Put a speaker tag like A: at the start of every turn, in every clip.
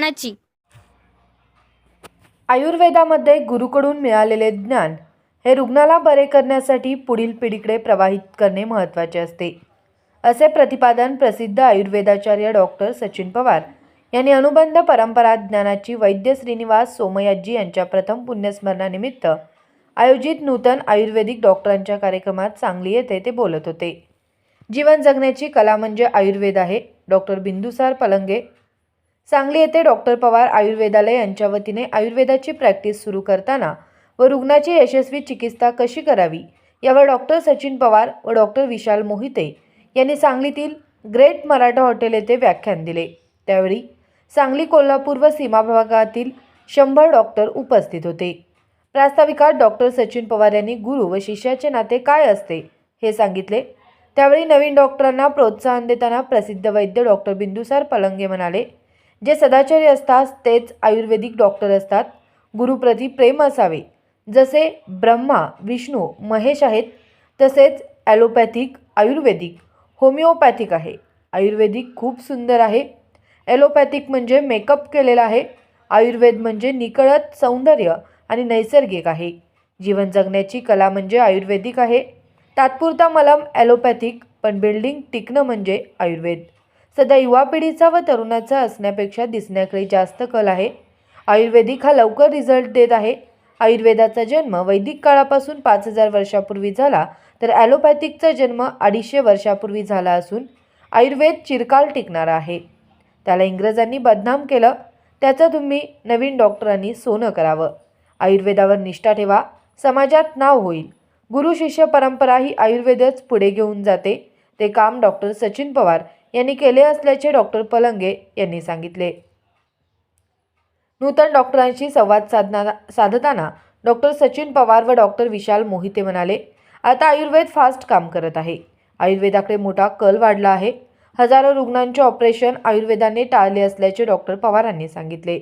A: मानाची
B: आयुर्वेदामध्ये गुरुकडून मिळालेले ज्ञान हे रुग्णाला बरे करण्यासाठी पुढील पिढीकडे प्रवाहित करणे महत्त्वाचे असते. असे प्रतिपादन प्रसिद्ध आयुर्वेदाचार्य डॉक्टर सचिन पवार यांनी अनुबंध परंपरा ज्ञानाची वैद्य श्रीनिवास सोमयाजी यांच्या प्रथम पुण्यस्मरणानिमित्त आयोजित नूतन आयुर्वेदिक डॉक्टरांच्या कार्यक्रमात सांगली येथे ते बोलत होते. जीवन जगण्याची कला म्हणजे आयुर्वेद आहे. डॉक्टर बिंदुसार पलंगे सांगली येथे डॉक्टर पवार आयुर्वेदालय यांच्या वतीने आयुर्वेदाची प्रॅक्टिस सुरू करताना व रुग्णाची यशस्वी चिकित्सा कशी करावी यावर डॉक्टर सचिन पवार व डॉक्टर विशाल मोहिते यांनी सांगलीतील ग्रेट मराठा हॉटेल येथे व्याख्यान दिले. त्यावेळी सांगली कोल्हापूर व सीमा भागातील शंभर डॉक्टर उपस्थित होते. प्रास्ताविकात डॉक्टर सचिन पवार यांनी गुरु व शिष्याचे नाते काय असते हे सांगितले. त्यावेळी नवीन डॉक्टरांना प्रोत्साहन देताना प्रसिद्ध वैद्य डॉक्टर बिंदुसार पलंगे म्हणाले जे सदाचारी असतात तेच आयुर्वेदिक डॉक्टर असतात. गुरुप्रती प्रेम असावे. जसे ब्रह्मा विष्णू महेश आहेत तसेच ॲलोपॅथिक आयुर्वेदिक होमिओपॅथिक आहे. आयुर्वेदिक खूप सुंदर आहे. ॲलोपॅथिक म्हणजे मेकअप केलेला आहे. आयुर्वेद म्हणजे निकळत सौंदर्य आणि नैसर्गिक आहे. जीवन जगण्याची कला म्हणजे आयुर्वेदिक आहे. तात्पुरता मलम ॲलोपॅथिक पण बिल्डिंग टिकणं म्हणजे आयुर्वेद. सध्या युवा पिढीचा व तरुणाचा असण्यापेक्षा दिसण्याकडे जास्त कल आहे. आयुर्वेदिक हा लवकर रिझल्ट देत आहे. आयुर्वेदाचा जन्म वैदिक काळापासून पाच हजार वर्षापूर्वी झाला तर ॲलोपॅथिकचा जन्म अडीचशे वर्षापूर्वी झाला असून आयुर्वेद चिरकाल टिकणारा आहे. त्याला इंग्रजांनी बदनाम केलं. त्याचं तुम्ही नवीन डॉक्टरांनी सोनं करावं. आयुर्वेदावर निष्ठा ठेवा. समाजात नाव होईल. गुरु शिष्य परंपरा ही आयुर्वेदच पुढे घेऊन जाते. ते काम डॉक्टर सचिन पवार यांनी केले असल्याचे डॉक्टर पलंगे यांनी सांगितले. नूतन डॉक्टरांशी संवाद साधना साधताना डॉक्टर सचिन पवार व डॉक्टर विशाल मोहिते म्हणाले आता आयुर्वेद फास्ट काम करत आहे. आयुर्वेदाकडे मोठा कल वाढला आहे. हजारो रुग्णांचे ऑपरेशन आयुर्वेदाने टाळले असल्याचे डॉक्टर पवारांनी सांगितले.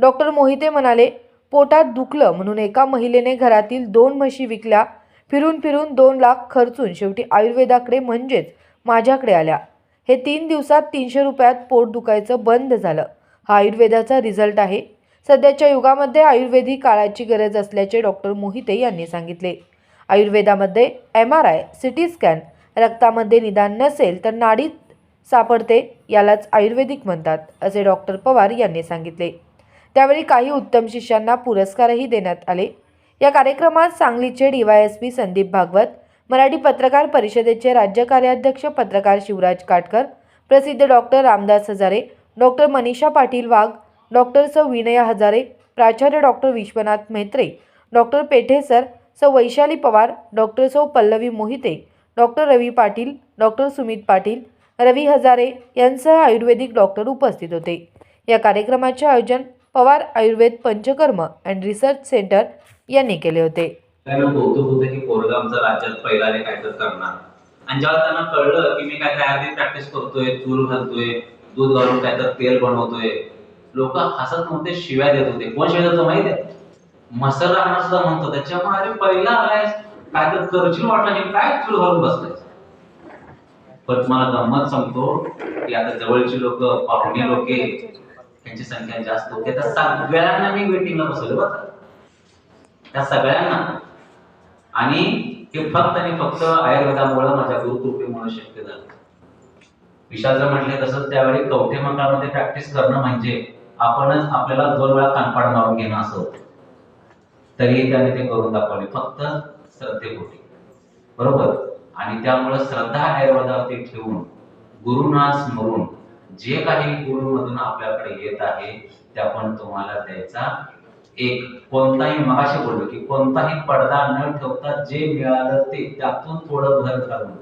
B: डॉक्टर मोहिते म्हणाले पोटात दुखलं म्हणून एका महिलेने घरातील दोन म्हशी विकल्या. फिरून फिरून दोन लाख खर्चून शेवटी आयुर्वेदाकडे म्हणजेच माझ्याकडे आल्या. हे तीन दिवसात तीनशे रुपयात पोट दुखायचं बंद झालं. हा आयुर्वेदाचा रिझल्ट आहे. सध्याच्या युगामध्ये आयुर्वेदिक काळाची गरज असल्याचे डॉक्टर मोहिते यांनी सांगितले. आयुर्वेदामध्ये M R I C T scan रक्तामध्ये निदान नसेल तर नाडीत सापडते यालाच आयुर्वेदिक म्हणतात असे डॉक्टर पवार यांनी सांगितले. त्यावेळी काही उत्तम शिष्यांना पुरस्कारही देण्यात आले. या कार्यक्रमात सांगलीचे D Y S P Sandeep Bhagwat Marathi पत्रकार परिषदेचे राज्य कार्याध्यक्ष पत्रकार शिवराज काटकर प्रसिद्ध doctor Ramdas Hazare doctor Manisha Patil Wagh doctor सौ विनया हजारे प्राचार्य doctor Vishwanath Mhetre doctor Pethe sir सौ वैशाली पवार डॉक्टर सौ पल्लवी मोहिते डॉक्टर रवी पाटील डॉक्टर सुमित पाटील रवी हजारे यांसह आयुर्वेदिक डॉक्टर उपस्थित होते. या कार्यक्रमाचे आयोजन Pawar Ayurveda Panchakarma and research centre यांनी केले होते.
C: त्यांना कौतुक होतं की पोरगा आमचा राज्यात पहिल्याने काय तर करणार. आणि जेव्हा त्यांना कळलं की मी काय तयारी प्रॅक्टिस करतोय चूर घालतोय दूध घालून काय तर तेल बनवतोय लोक हसत नव्हते शिव्या देत होते. कोण शिव्या देतो माहिती आहे? मसर राहणार सुद्धा म्हणतो त्याच्यामुळे अरे पहिला आलायस काय तर करशील वाटलं नाही काय चूल घालून बसलाय पण तुम्हाला गंमत सांगतो की आता जवळची लोक पाहुणे लोक त्यांची संख्या जास्त होते. त्या सगळ्यांना मी वेटिंगला बसवलं बरं त्या सगळ्यांना आणि हे फक्त आणि फक्त आयुर्वेदामुळे माझ्या गुरुकृपेमुळे शक्य झालं. विशाल जर म्हटले तसंच त्यावेळी कवठे मंडळामध्ये प्रॅक्टिस करणं म्हणजे आपणच आपल्याला दोन वेळा कानपाड मारून घेणं असं होतं. तरीही त्याने ते करून दाखवले. फक्त श्रद्धेपोटी. बरोबर? आणि त्यामुळे श्रद्धा आयुर्वेदावरती ठेवून गुरुना स्मरून जे काही गुरुमधून आपल्याकडे येत आहे ते आपण तुम्हाला द्यायचा एक कोणताही महाशय बोललो की कोणताही पडदा न ठेवता जे मिळालं ते त्यातून थोडं भर घालून.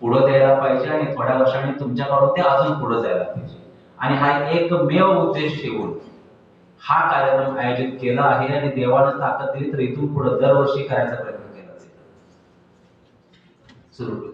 C: पुढं द्यायला पाहिजे आणि थोड्या वर्षांनी तुमच्याकडून ते अजून पुढे जायला पाहिजे. आणि हा एकमेव उद्देश ठेवून हा कार्यक्रम आयोजित केला आहे आणि देवानं ताकद दिली तर इथून पुढे दरवर्षी करायचा प्रयत्न केला जाईल. सुरू